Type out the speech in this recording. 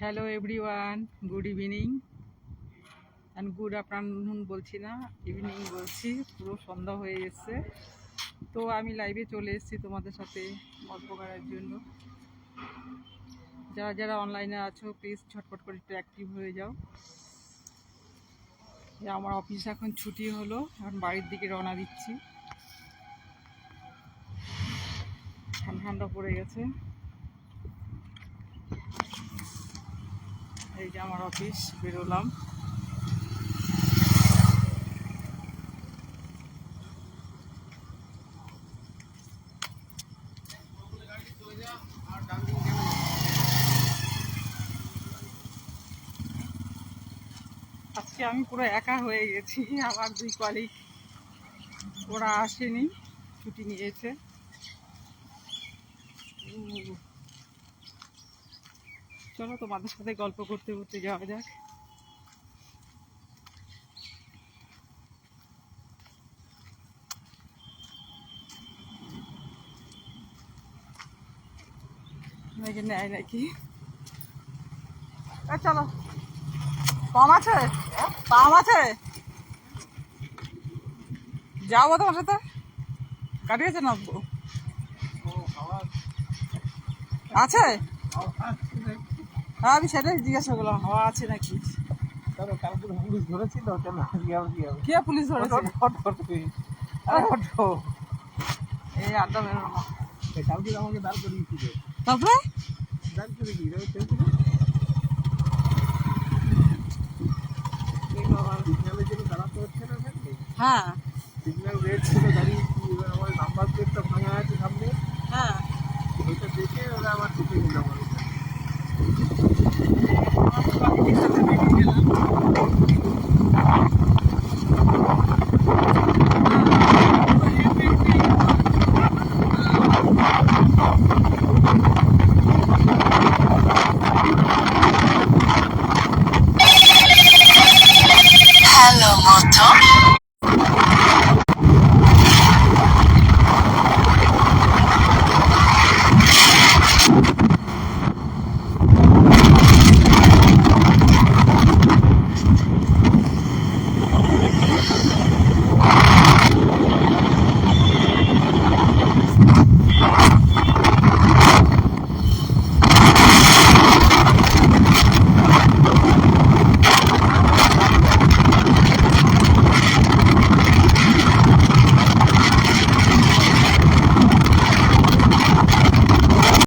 Hello everyone good evening and good afternoon বলছি না evening বলছি। পুরো সন্ধ্যা হয়ে এসছে তো আমি লাইভে চলে এসেছি তোমাদের সাথে গল্প করার জন্য। যারা যারা অনলাইনে আছো প্লিজ ঝটপট করে একটু অ্যাক্টিভ হয়ে যাও। আমার অফিস এখন ছুটি হলো, এখন বাড়ির দিকে রওনা দিচ্ছি। ঠান্ডা ঠান্ডা পড়ে গেছে। এই যে আমার অফিস, বেরোলাম। আজকে আমি পুরো একা হয়ে গেছি, আমার দুই কলিগ ওরা আসেনি, ছুটি নিয়েছে। চলো তোমাদের সাথে গল্প করতে করতে যাওয়া যাক। নাকি নেয় নাকি? চলো। পাম আছে? পাম আছে? যাব তোমার সাথে। আছে? না আছে। আমি সেটাই জিজ্ঞাসা করলাম হাওয়া আছে নাকি? কালকে পুলিশ ধরেছিল কেন? কি পুলিশ ধরেছে? এই আড্ডা বেরোনো কালকে আমাকে দাঁড় করিয়েছিল তারপরে? দাঁড় করে কি হ্যাঁ। সিগন্যাল রেড ছিল দাঁড়িয়েছি Voto.